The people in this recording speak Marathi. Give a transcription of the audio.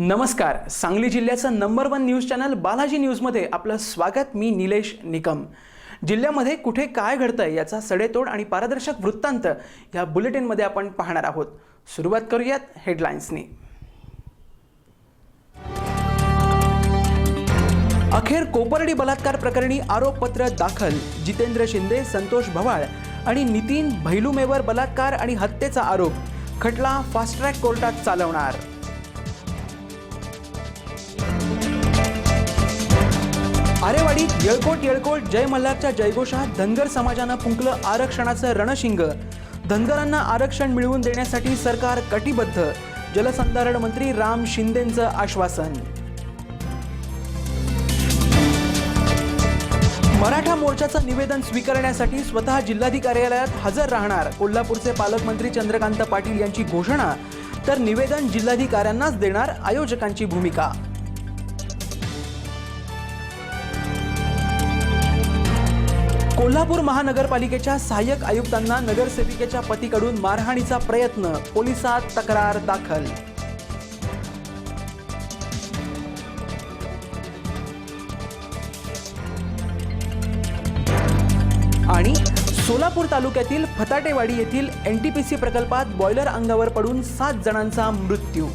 नमस्कार. सांगली जिल्ह्याचं number one news channel Balaji न्यूजमध्ये आपलं स्वागत. मी निलेश निकम. जिल्ह्यामध्ये कुठे काय घडतंय याचा सडेतोड आणि पारदर्शक वृत्तांत या बुलेटिनमध्ये आपण पाहणार आहोत. सुरुवात करूयात हेडलाईन्सनी अखेर कोपर्डी बलात्कार प्रकरणी आरोपपत्र दाखल. जितेंद्र शिंदे संतोष भवाळ आणि नितीन भैलुमेवर बलात्कार आणि हत्येचा आरोप. खटला फास्ट ट्रॅक कोर्टात चालवणार. आरेवाडीत येळकोट येळकोट जय मल्हारच्या जयघोषात धनगर समाजानं फुंकलं आरक्षणाचं रणशिंग. धनगरांना आरक्षण मिळवून देण्यासाठी सरकार कटिबद्ध. जलसंधारण मंत्री राम शिंदेंचं आश्वासन. मराठा मोर्चाचं निवेदन स्वीकारण्यासाठी स्वतः जिल्हाधिकारी कार्यालयात हजर राहणार. कोल्हापूरचे पालकमंत्री चंद्रकांत पाटील यांची घोषणा. तर निवेदन जिल्हाधिकाऱ्यांनाच देणार आयोजकांची भूमिका. कोल्हापूर महानगरपालिकेच्या सहाय्यक आयुक्तांना नगरसेविकेच्या पतीकडून मारहाणीचा प्रयत्न पोलिसात तक्रार दाखल. आणि सोलापूर तालुक्यातील फताटेवाडी येथील एनटीपीसी प्रकल्पात बॉयलर अंगावर पडून सात जणांचा मृत्यू.